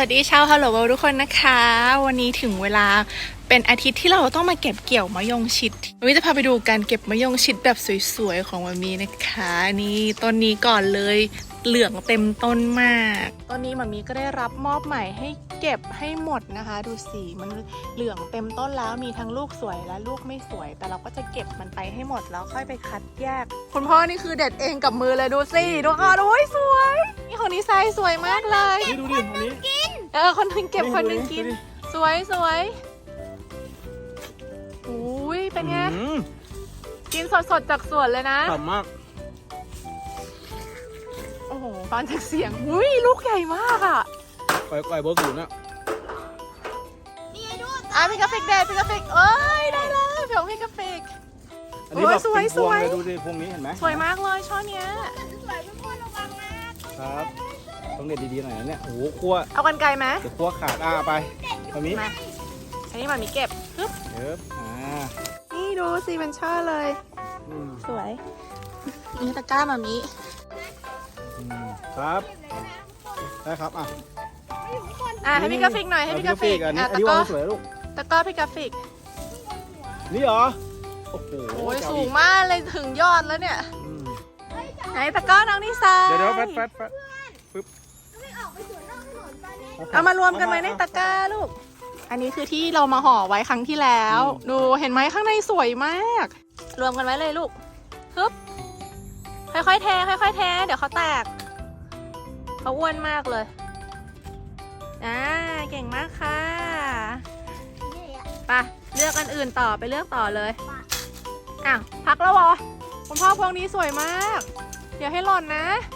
วัสดีชาวฮัลโหลทุกคนนะคะ วันนี้ถึงเวลาเป็นอาทิตย์ที่เราต้องมาเก็บเกี่ยวมะยงชิดวันนี้จะพาไปดูการเก็บมะยงชิดแบบสวยๆของมามีนะคะ นี่ต้นนี้ก่อนเลยเหลืองเต็มต้นมากต้นนี้มามีก็ได้รับมอบหมายให้เก็บให้หมดนะคะ ดูสีมันเหลืองเต็มต้นแล้วมีทั้งลูกสวยและลูกไม่สวย แต่เราก็จะเก็บมันไปให้หมดแล้วค่อยไปคัดแยก คุณพ่อนี่คือเด็ดเองกับมือเลยดูสิดูค่ะดูยสวย นี่ของดีไซน์สวยมากเลยนี่ดูดิอันนี้ เออ คนหนึงเก็บคนหนึงกิน ดูดิ สวยสวยอุ้ยเป็นไง อืมกินสดสดๆจากสวนเลยนะ ฉ่ำมาก โอ้โหฟังจากเสียงอุ้ยลูกใหญ่มากอะไก่ไก่เบอร์ศูนย์อะอะพี่กราฟิกเดย์พี่กราฟิกเอ้ยได้แล้วเดี๋ยวพี่กราฟิก อันนี้โอ้ยแบบสวยเป็นพวงสวย เลยดูดิพวงนี้เห็นไหมสวยมากเลยช่อเนี้ย ครับ ต้องเด็ดดีๆหน่อยนะเนี่ยโอ้โหคั่วเอากันไกลไหมเดี๋ยวคั่วขาดอ่าไปตอนนี้มาอันนี้มามีเก็บฮึบเดี๋ยวอ่านี่ดูสิเป็นช่อเลย อืมสวยนี่ตะกร้ามามีอืมครับได้ครับอะอะให้พี่กราฟิกหน่อยให้พี่กราฟิกอันนี้อะอันตะนี้กร้วาองสวยลูกตะกร้าพี่กราฟิกนี่เหรอโอ้โหโอ้ยจะเอาสูอีงกมากเลยถึงยอดแล้วเนี่ย อืมไหนตะกร้าน้องนิสัยเดี๋ยวเดี๋ยวแฟดแฟดแฟด เอามารวมกันไว้ในตะกร้าลูก อันนี้คือที่เรามาห่อไว้ครั้งที่แล้ว ดูเห็นไหมข้างในสวยมาก รวมกันไว้เลยลูกฮึบค่อยๆเทค่อยๆเทเดี๋ยวเขาแตกเขาอ้วนมากเลยอ่าเก่งมากค่ะไปเลือกอันอื่นต่อไปเลือกต่อเลยอ้าวพักแล้วเหรอคุณพ่อพวงนี้สวยมากอย่าให้หล่นนะสวยทั้ง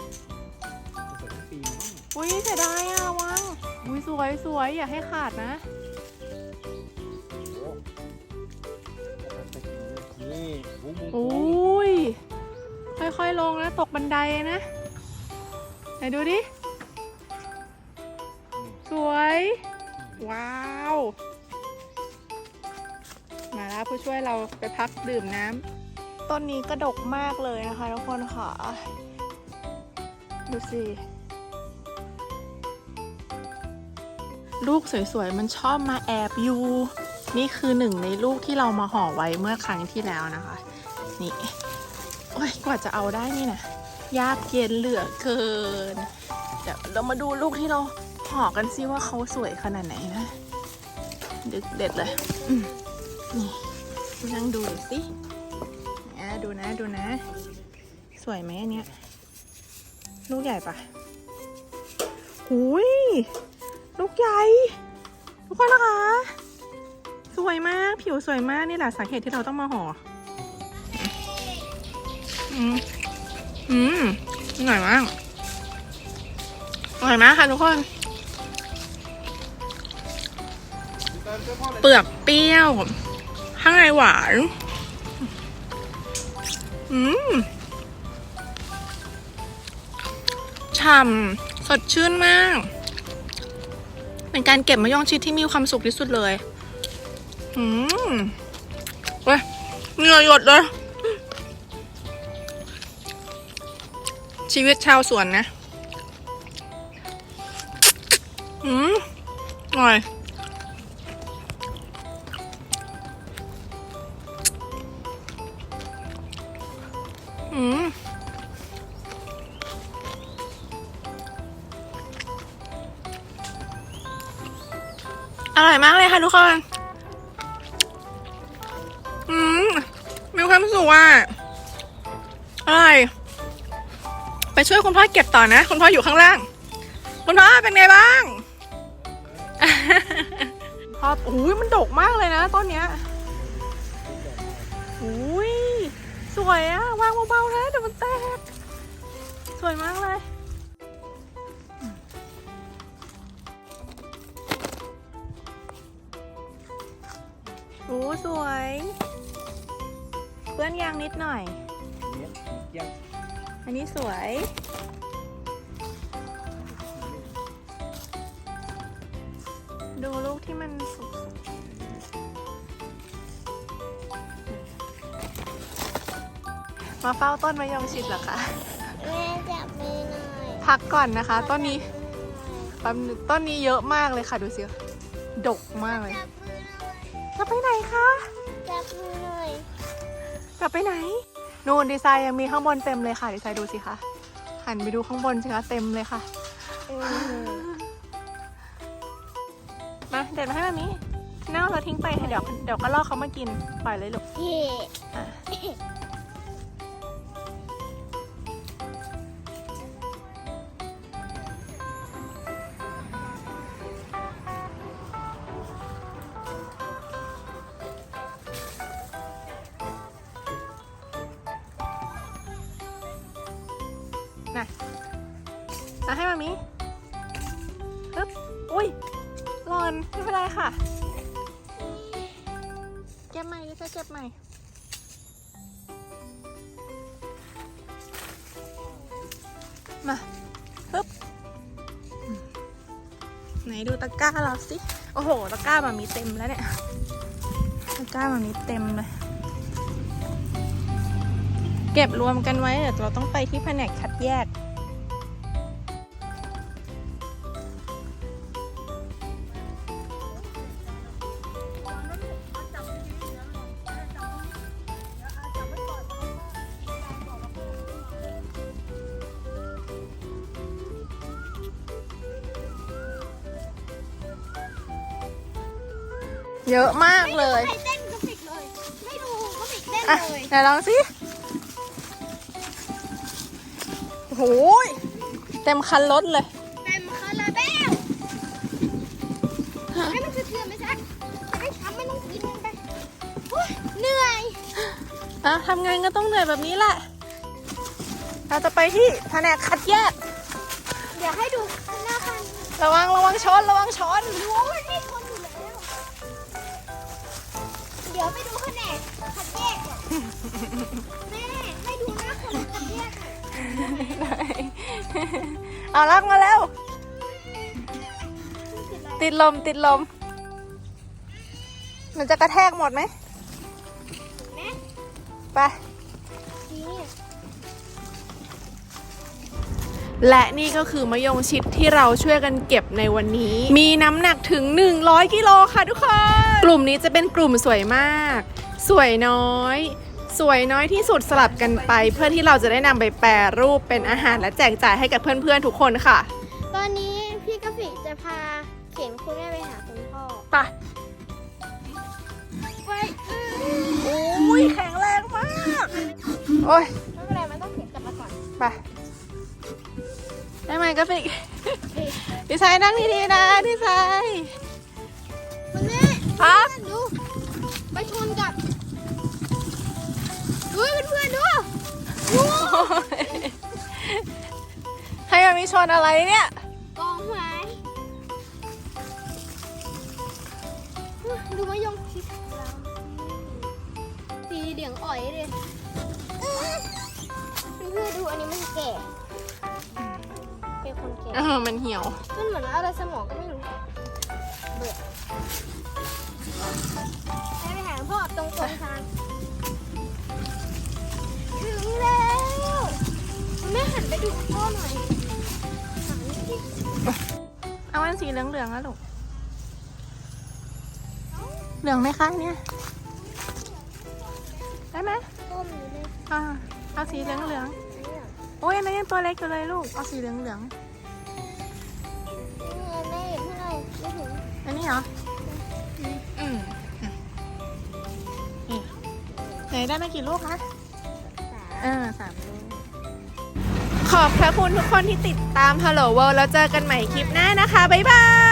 ปีมั้ง อุ้ยเสียดายอะระวังอุ้ยสวยสวยอย่าให้ขาดนะโอ้นี่บุ้งบุ้งอบุ้งุ้ยค่อยๆลงนะ ตกบันไดนะ ไหนดูดิ สวย ว้าว มาแล้วผู้ช่วยเราไปพักดื่มน้ำต้นนี้กระดกมากเลยนะคะทุกคนค่ะ ดูสิ ลูกสวยๆ มันชอบมาแอบอยู่ นี่คือหนึ่งในลูกที่เรามาห่อไว้เมื่อครั้งที่แล้วนะคะ นี่ โอ้ยกว่าจะเอาได้นี่นะยากเย็นเหลือเกิน เดี๋ยวเรามาดูลูกที่เราห่อกันซิว่าเขาสวยขนาดไหนนะ ดึกเด็ดเลย นี่นั่งดูสิอะดูนะดูนะ สวยไหมอันเนี้ย ลูกใหญ่ปะหุย ลูกใหญ่ทุกคนนะคะ สวยมากผิวสวยมากนี่แหละสาเหตุที่เราต้องมาห่ออืมอืมอร่อยมากอร่อยมากค่ะทุกคน เปลือกเปรี้ยว ข้างในหวาน อืมฉ่ำสดชื่นมาก เป็นการเก็บมะยองชิดที่มีความสุขที่สุดเลย อืมเว้ยเหงื่อหยดเลย ชีวิตชาวสวนนะ อืมอร่อย ค่ะทุกคนอืมมีความสุขอะอร่อยไปช่วยคุณพ่อเก็บต่อนะ คุณพ่ออยู่ข้างล่าง คุณพ่อเป็นไงบ้างพ่ออุ้ยมันดกมากเลยนะต้นเนี้ยอุ้ยสวยอะวางเบาๆนะเดี๋ยวมันแตก สวยมากเลย สวยเปื้อนยางนิดหน่อยเนี่ยยังอันนี้สวย ดูลูกที่มันสุกๆมาเฝ้าต้นมะยงชิดเหรอคะ แม่จับมือหน่อยพักก่อนนะคะ ต้นนี้แป๊บนึงต้นนี้เยอะมากเลยค่ะดูสิ ดกมากเลย จับ คะจับมือหน่อยกลับไปไหน นู่นดีไซน์ยังมีข้างบนเต็มเลยค่ะดีไซน์ดูสิคะหันไปดูข้างบนสิคะเต็มเลยค่ะอืมมาเด็ดมาให้มามีเน่าเราทิ้งไปเดี๋ยวเดี๋ยวก็ลอกเขามากินปล่อยเลยลูก มาให้มามีปึ๊บอุ้ยหลอนไม่เป็นไรค่ะ เก็บใหม่ดิจะเก็บใหม่มาปึ๊บไหนดูตะกร้าเราสิ โอ้โห ตะกร้ามามีเต็มแล้วเนี่ย ตะกร้ามามีเต็มเลย เก็บรวมกันไว้ เดี๋ยวเราต้องไปที่แผนกคัดแยก เยอะมากเลย ใครเต้นกราฟิกเลย ไม่ดูกราฟิกเต้นอะเลยไหนลองสิโอ้โหยเต็มคันรถเลย เต็มคาราเบลให้มันคือเถื่อนไหมจ๊ะจะได้ช้ำไม่ต้องกินมันไปโอ๊ยเหนื่อยอะทำงานก็ต้องเหนื่อยแบบนี้แหละ เราจะไปที่แผนกคัดแยก เดี๋ยวให้ดูหน้าคันระวังระวังชนระวังชนโอ้ยนี่คนอยู่ ดี๋ยวไปดูแผนกคัดแยกก่อนแม่ให้ดูหน้าคนคัดแยกหน่อยเอาลากมาแล้ว ติดลมติดลม มันจะกระแทกหมดไหม แม่ ไป และนี่ก็คือมะยงชิดที่เราช่วยกันเก็บในวันนี้ มีน้ำหนักถึง 100 กิโลค่ะทุกคน กลุ่มนี้จะเป็นกลุ่มสวยมาก สวยน้อย สวยน้อยที่สุดสลับกันไป เพื่อที่เราจะได้นำไปแปรรูปเป็นอาหารและแจกจ่ายให้กับเพื่อนๆทุกคนค่ะ ตอนนี้พี่กราฟิกจะพาเข็นคุณแม่ไปหาคุณพ่อไปไปอุ้ยแข็งแรงมาก โอ้ยไม่เป็นไรมันต้องเข็นกลับมาก่อนไป ได้ไหมกราฟิกดีไซน์นั่งดีๆนะดีไซน์คุณแม่ครับดูไปชนกับดูเพื่อนๆดูดูให้มันมีชนอะไรเนี่ยกองไม้ดูมะยงชิดเราสีเหลืองอ่อยเลย ออมันเหี่ยว มันเหมือนอะไรสมองก็ไม่รู้เบื่อให้ไปหาพ่อตรงตรงทางถึงแล้วแม่หันไปดูพ่อหน่อยหันสิเอาอันสีเหลืองๆนะลูก เหลืองไหมคะเนี่ย ได้ไหมต้มอยู่เลยอ่าเอาสีเหลืองอันนี้เหรอๆโอ้ยอันนั้นยังตัวเล็กอยู่เลยลูก เอาสีเหลืองนี่ นนี้เหรอ อืมอะนี่ไหนได้มากี่ลูกคะเออสามลูก ขอบพระคุณทุกคนที่ติดตาม Hello World แล้วเจอกันใหม่คลิปหน้านะคะ บ๊ายบาย